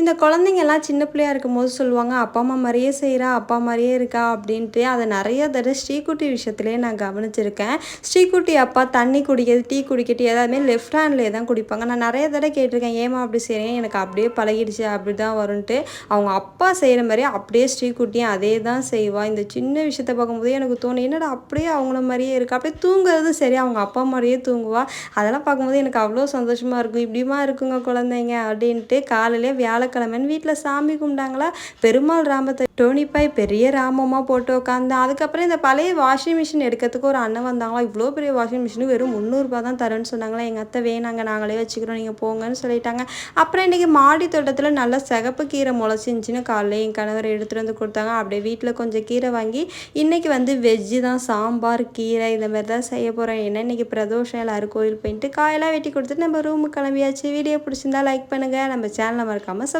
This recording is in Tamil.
இந்த குழந்தைங்கெல்லாம் சின்ன பிள்ளையா இருக்கும்போது சொல்லுவாங்க அப்பா அம்மா மாதிரியே செய்கிறா அப்பா மாதிரியே இருக்கா? அப்படின்ட்டு அதை நிறைய தடவை ஸ்ரீகுட்டி விஷயத்துலேயே நான் கவனிச்சிருக்கேன். ஸ்ரீகுட்டி அப்பா தண்ணி குடிக்கிறது டீ குடிக்கிறது எல்லாமே லெஃப்ட் ஹேண்ட்லேயே தான் குடிப்பாங்க. நான் நிறைய தடவை கேட்டிருக்கேன் ஏமா அப்படி செய்கிறேன் எனக்கு அப்படியே பழகிடுச்சு அப்படி தான் வரும்ன்ட்டு. அவங்க அப்பா செய்கிற மாதிரி அப்படியே ஸ்ரீகுட்டியும் அதே தான் செய்வாள் இந்த சின்ன விஷயத்த பார்க்கும்போது எனக்கு தோணும் என்னடா அப்படியே அவங்கள மாதிரியே இருக்கா? அப்படியே தூங்குறது சரி அவங்க அப்பா மாதிரியே தூங்குவா. அதெல்லாம் பார்க்கும்போது எனக்கு அவ்வளோ சந்தோஷமாக இருக்கும். இப்படிமா இருக்குங்க குழந்தைங்க அப்படின்ட்டு காலையிலே வியாழக்கிழமைன்னு வீட்டில் சாமி கும்பிட்டாங்களா? பெருமாள் ராமத்தை டோனிப்பாய் பெரிய ராமமாக போட்டு உட்காந்து அதுக்கப்புறம் இந்த பழைய வாஷிங் மிஷின் எடுக்கிறதுக்கு ஒரு அண்ணன் வந்தாங்களா? இவ்வளோ பெரிய வாஷிங் மிஷின் வெறும் முந்நூறுரூபா தான் தரேன்னு சொன்னாங்களா? எங்கள் அத்தை வேணாங்க நாங்களே வச்சுக்கிறோம் நீங்கள் போங்கன்னு சொல்லிட்டாங்க. அப்புறம் இன்றைக்கி மாடி தோட்டத்தில் நல்லா சிகப்பு கீரை முளைச்சிருந்துச்சின்னு காலையில் என் கணவர் எடுத்துகிட்டு வந்து கொடுத்தாங்க. அப்படியே வீட்டில் கொஞ்சம் கீரை வாங்கி இன்றைக்கி வந்து வெஜ்ஜு தான் சாம்பார் கீரை இந்த மாதிரி தான் செய்ய போகிறேன் ஏன்னா இன்றைக்கி பிரதோஷம் எல்லோரும் கோயில் போயிட்டு காயெல்லாம் வெட்டி கொடுத்துட்டு நம்ம ரூமுக்கு கிளம்பியாச்சு. வீடியோ பிடிச்சிருந்தா லைக் பண்ணுங்கள் நம்ம சேனலை மறக்காமல்